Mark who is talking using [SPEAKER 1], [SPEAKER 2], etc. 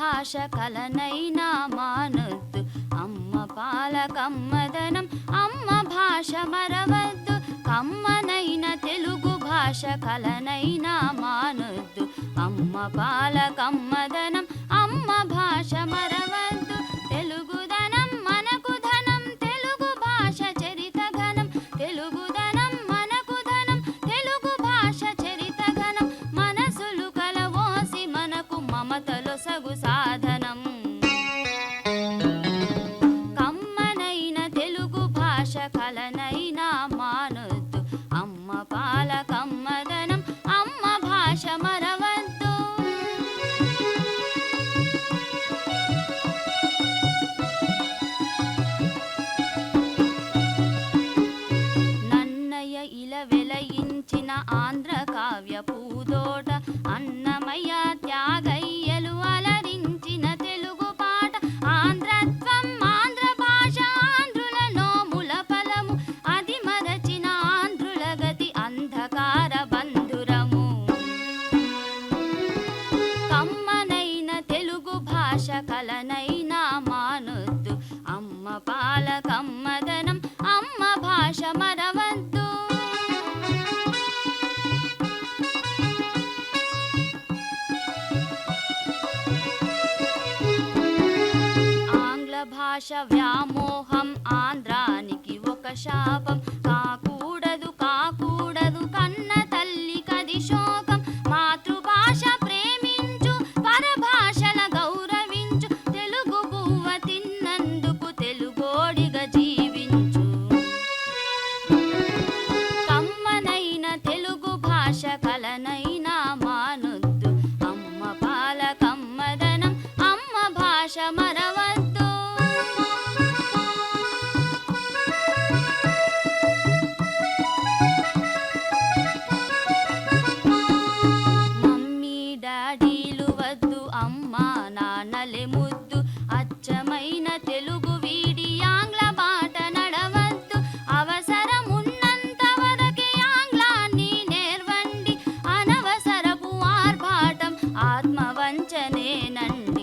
[SPEAKER 1] భాష కలనైనా మానొద్దు. అమ్మ పాలకమ్మదనం అమ్మ భాష మరవద్దు. కమ్మనైన తెలుగు భాష కలనైనా మానొద్దు. అమ్మ పాలకమ్మదనం అమ్మ భాష మరవద్దు. బాలకమ్మదనం అమ్మ భాష మరవద్దు. నన్నయ్య ఇలా ఆంధ్ర పాలకమ్మదనం అమ్మ భాష మరవద్దు ఆంగ్ల భాష వ్యామోహం ఆంధ్రానికి ఒక శాపం కాకు 能。